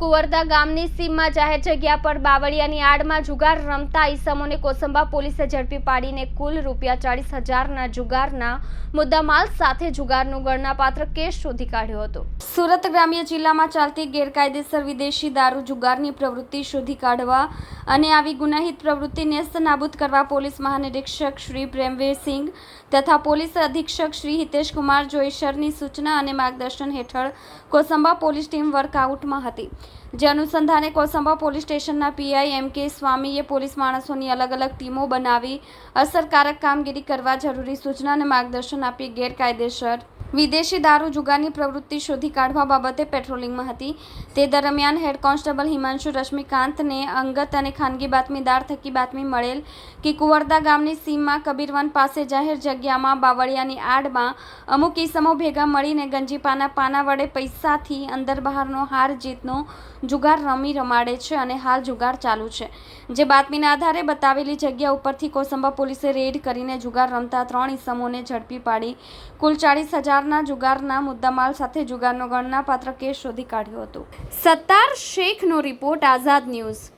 કુંવરદા ગામની સીમમાં જાહેર જગ્યા પર બાવળિયાની આડમાં જુગાર રમતા ઈસમોને કોસંબા પોલીસે ઝડપી પાડીને કુલ રૂપિયા ચાળીસ હજારના જુગારના મુદ્દામાલ સાથે જુગારનો ગણનાપાત્ર કેસ શોધી કાઢ્યો હતો. સુરત ગ્રામ્ય જિલ્લામાં ચાલતી ગેરકાયદેસર વિદેશી દારૂ જુગારની પ્રવૃત્તિ શોધી કાઢવા અને આવી ગુનાહિત પ્રવૃત્તિ નેસ્ત નાબૂદ કરવા પોલીસ મહાનિરીક્ષક શ્રી પ્રેમવીરસિંહ તથા પોલીસ અધિક્ષક શ્રી હિતેશકુમાર જોઈશરની સૂચના અને માર્ગદર્શન હેઠળ કોસંબા પોલીસ ટીમ વર્કઆઉટમાં હતી. જે અનુસંધાને કોસંબા પોલીસ સ્ટેશનના પીઆઈ એમ કે સ્વામીએ પોલીસ માણસોની અલગ અલગ ટીમો બનાવી અસરકારક કામગીરી કરવા જરૂરી સૂચના અને માર્ગદર્શન આપી ગેરકાયદેસર વિદેશી દારૂ જુગારની પ્રવૃત્તિ શોધી કાઢવા બાબતે પેટ્રોલિંગમાં હતી. તે દરમિયાન હેડ કોન્સ્ટેબલ હિમાંશુ રશ્મિકાંતને અંગત અને ખાનગી બાતમીદાર થકી બાતમી મળેલ કે કુંવરદા ગામની સીમમાં કબીરવન પાસે જાહેર જગ્યામાં બાવળિયાની આડમાં અમુક ઈસમો ભેગા મળીને ગંજીપાના પાના વડે પૈસાથી અંદર બહારનો હાર જીતનો જુગાર રમી રમાડે છે અને હાલ જુગાર ચાલુ છે. જે બાતમીના આધારે બતાવેલી જગ્યા ઉપરથી કોસંબા પોલીસે રેડ કરીને જુગાર રમતા ત્રણ ઈસમોને ઝડપી પાડી. કુલ ચાળીસ હજારના જુગારના મુદ્દામાલ સાથે જુગારનો ગણનાપાત્ર કેસ શોધી કાઢ્યો હતો. સત્તાર શેખનો રિપોર્ટ આઝાદ ન્યૂઝ.